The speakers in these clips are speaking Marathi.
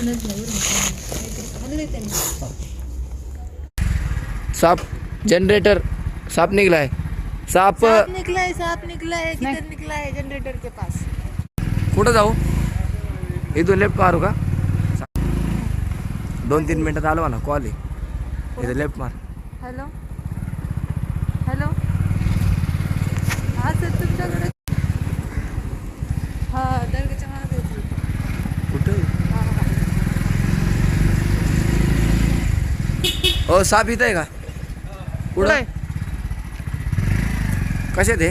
बोलूनच नाही बरं साप जनरेटर साप निघलाय. साप सांप निकला है सांप निकला है किधर निकला है जनरेटर के पास? कुठं जाऊ? इथून लेफ्ट मारू का? दोन तीन मिनिटात आलो ना कॉल आहे. इथं लेफ्ट मार. हॅलो? हॅलो? हा सर तुमच्याकडे हा दर्गाच्या मागे येतो. कुठं हा, हा. हो साप इथं आहे का? कुठं? कसे ते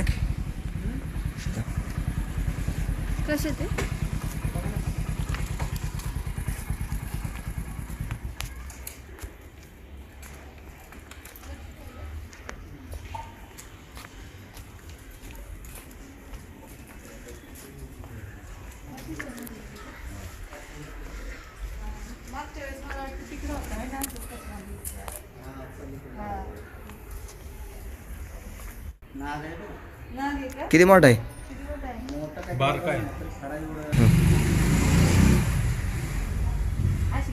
कसे ते तिकडं होता ना. नाग आहे का? किती मोठा आहे?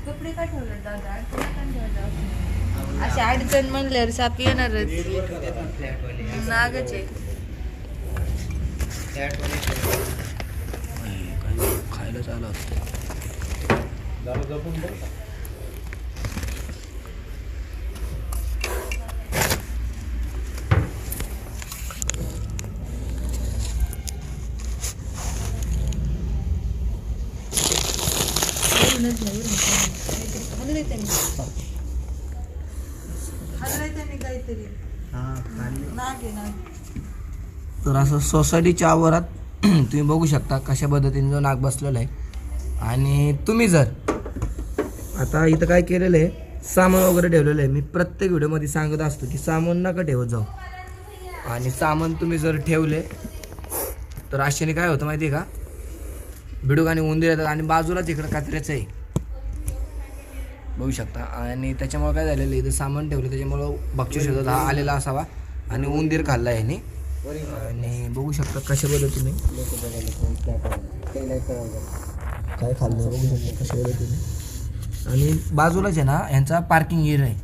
कपडे का ठेवले दादा? अडचण म्हणल्यावर साप येणारच. नागच आहे. खायला चालू जरा जपून बघ बोलूनच नाही बरं का. काहीतरी खाल्लंय त्यांनी खाल्लंय त्यांनी काहीतरी नाग आहे नाग तर असं सोसायटीच्या आवारात तुम्ही बघू शकता कशा पद्धतीने जो नाग बसलेला आहे. आणि तुम्ही जर आता इथं काय केलेलं आहे सामान वगैरे ठेवलेलं आहे. मी प्रत्येक व्हिडिओमध्ये सांगत असतो की सामान नका ठेवत जाऊ. आणि सामान तुम्ही जर ठेवले तर अशाने काय होतं माहिती आहे का? बिडूक आणि उंदीर येतात आणि बाजूलाच इकडं कात्र्याचं आहे. बघू शकता. आणि त्याच्यामुळे काय झालेलं आहे इथं सामान ठेवलं त्याच्यामुळं बक्षीस शोधत हा आलेला असावा. आणि उंदीर खाल्ला ह्याने आणि बघू शकता कशा पद्धतीने. काय खाल्लं बघू शकता कशा पद्धतीने. आणि बाजूलाच आहे ना यांचा पार्किंग एरिया आहे.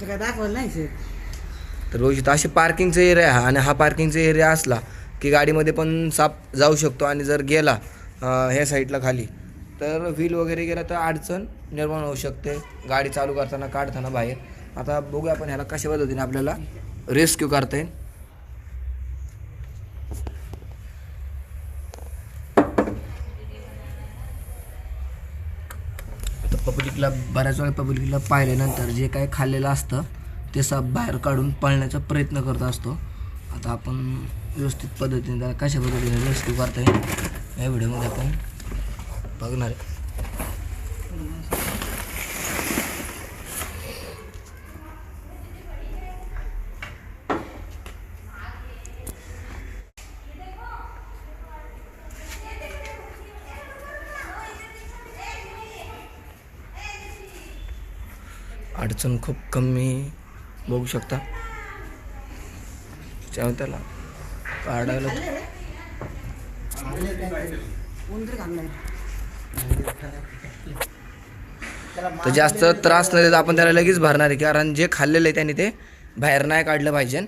ते काय दाखवलं नाही तर रोज असे पार्किंगचा एरिया आहे हा. आणि हा पार्किंगचा एरिया असला की गाडीमध्ये पण साप जाऊ शकतो आणि जर गेला ह्या साईडला खाली तर व्हील वगैरे गेला तर अडचण निर्माण होऊ शकते. गाडी चालू करताना काढताना बाहेर. आता बघूया आपण ह्याला कशा पद्धतीने आपल्याला रेस्क्यू करता येईल. पब्लिकला बऱ्याच वेळा पब्लिकला पाहिल्यानंतर जे काही खाल्लेलं असतं ते साप बाहेर काढून पळण्याचा प्रयत्न करत असतो. आता आपण व्यवस्थित पद्धतीने त्याला कशा पद्धतीने रेस्क्यू करता येईल या व्हिडिओमध्ये आपण बघणार आहे. अडचण खूप कमी बघू शकता. त्यामुळे त्याला. काढायला. तर जास्त त्रास नाही देत आपण त्याला लगेच भरणार आहे कारण जे खाल्लेलं आहे त्यांनी ते बाहेर नाही काढलं पाहिजे.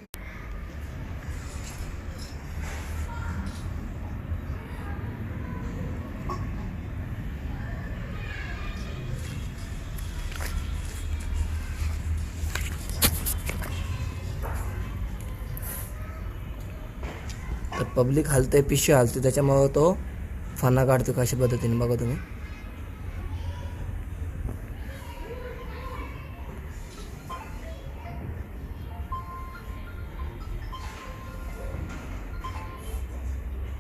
तर पब्लिक हलते पिशवी हलते त्याच्यामुळं तो फना काढतो कशा पद्धतीने बघा तुम्ही.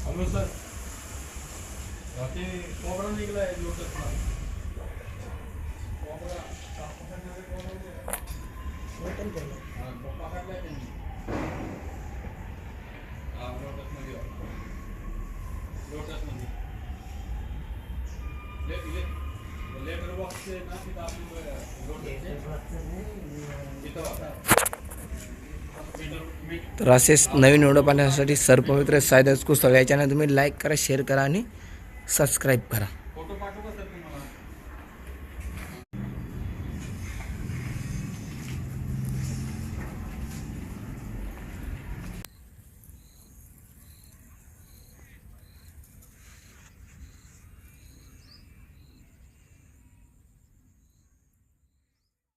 Hello sir. लेटर बॉक्स ना आपली तर असेच नवीन व्हिडिओ पाहण्यासाठी सर्पमित्र सायदास कुस्तळ. याच्यानं तुम्ही लाईक करा शेअर करा आणि सबस्क्राईब करा.